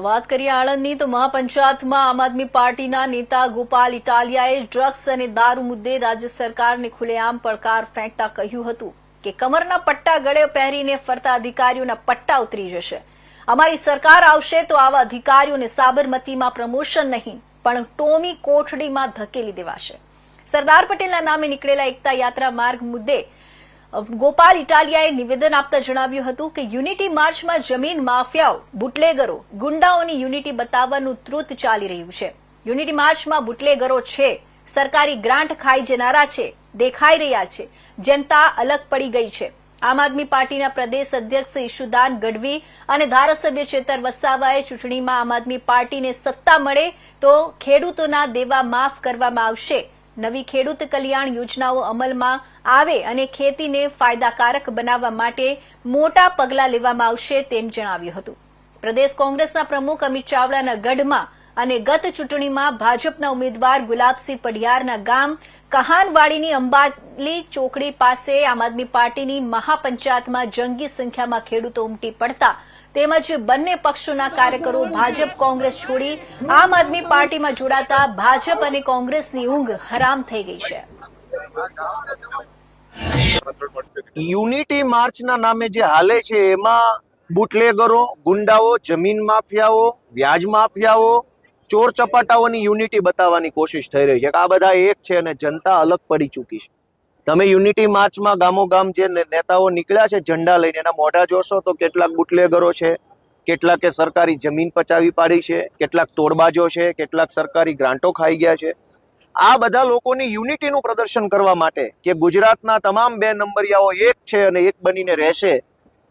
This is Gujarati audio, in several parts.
વાત કરીએ આણંદની, તો મહાપંચાયતમાં આમ આદમી પાર્ટીના નેતા ગોપાલ ઇટાલિયાએ ડ્રગ્સ અને દારૂ મુદ્દે રાજ્ય સરકારને ખુલ્લેઆમ પડકાર ફેંકતા કહ્યું હતું કે કમરના પટ્ટા ગળે પહેરીને ફરતા અધિકારીઓના પટ્ટા ઉતરી જશે. અમારી સરકાર આવશે તો આવા અધિકારીઓને સાબરમતીમાં પ્રમોશન નહીં, પણ ટોમી કોઠડીમાં ધકેલી દેવાશે. સરદાર પટેલના નામે નીકળેલા એકતા યાત્રા માર્ગ મુદ્દે ગોપાલ ઇટાલિયાએ નિવેદન આપતા જણાવ્યું હતું કે યુનિટી માર્ચમાં જમીન માફિયાઓ, બુટલેગરો, ગુંડાઓની યુનિટી બતાવવાનું ત્રુત ચાલી રહ્યું છે. યુનિટી માર્ચમાં બુટલેગરો છે, સરકારી ગ્રાન્ટ ખાઈ જનારા છે, દેખાઈ રહ્યા છે, જનતા અલગ પડી ગઈ છે. આમ આદમી પાર્ટીના પ્રદેશ અધ્યક્ષ ઈશુદાન ગઢવી અને ધારાસભ્ય ચેતર વસાવાએ ચૂંટણીમાં આમ આદમી પાર્ટીને સત્તા મળે તો ખેડૂતોના દેવા માફ કરવામાં આવશે નવી ખેડૂત કલ્યાણ યોજનાઓ અમલમાં આવે અને ખેતીને ફાયદાકારક બનાવવા માટે મોટા પગલાં લેવામાં આવશે તેમ જણાવ્યું હતું. પ્રદેશ કોંગ્રેસના પ્રમુખ અમિત ચાવડાના ગઢમાં અને ગત ચૂંટણીમાં ભાજપના ઉમેદવાર ગુલાબસિંહ પડિયારના ગામ કહાનવાડીની અંબાલી ચોકડી પાસે આમ આદમી પાર્ટીની મહાપંચાયતમાં જંગી સંખ્યામાં ખેડૂતો ઉમટી પડતા તેમજ બંને પક્ષોના કાર્યકરો ભાજપ કોંગ્રેસ છોડી આમ આદમી પાર્ટીમાં જોડાતા ભાજપ અને કોંગ્રેસની ઊંઘ હરામ થઈ ગઈ છે. યુનિટી માર્ચના નામે જે હાલે છે, એમાં બુટલેગરો, ગુંડાઓ, જમીન માફિયાઓ, વ્યાજ માફિયાઓ ચોર ચપાટાઓની યુનિટી બતાવવાની કોશિશ થઈ રહી છે કે આ બધા એક છે અને જનતા અલગ પડી ચૂકી છે. તમે યુનિટી માર્ચમાં ગામો ગામ જે નેતાઓ નીકળ્યા છે ઝંડા લઈને, એના મોઢા જોશો તો કેટલાક બુટલેગરો છે, કેટલાકે સરકારી જમીન પચાવી પાડી છે, કેટલાક તોડબાજો છે, કેટલાક સરકારી ગ્રાન્ટો ખાઈ ગયા છે. આ બધા લોકોની યુનિટીનું પ્રદર્શન કરવા માટે કે ગુજરાતના તમામ બે નંબરિયાઓ એક છે અને એક બનીને રહેશે,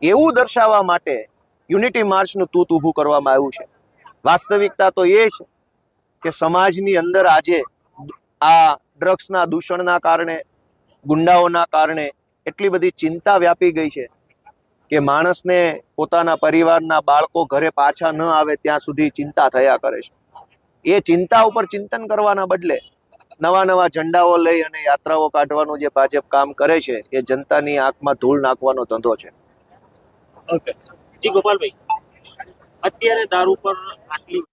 એવું દર્શાવવા માટે યુનિટી માર્ચનું તૂત ઊભું કરવામાં આવ્યું છે. વાસ્તવિકતા તો એ છે કે સમાજની અંદર આજે આ ડ્રગ્સના દૂષણના કારણે, ગુંડાઓના કારણે એટલી બધી ચિંતા વ્યાપી ગઈ છે કે માણસને પોતાના પરિવારના બાળકો ઘરે પાછા ન આવે ત્યાં સુધી ચિંતા થયા કરે છે. એ ચિંતા ઉપર ચિંતન કરવાના બદલે નવા નવા ઝંડાઓ લઈ અને યાત્રાઓ કાઢવાનું જે ભાજપ કામ કરે છે, એ જનતાની આંખમાં ધૂળ નાખવાનો ધંધો છે. ઓકે. જી ગોપાલભાઈ. અત્યારે દારૂ પર આટલી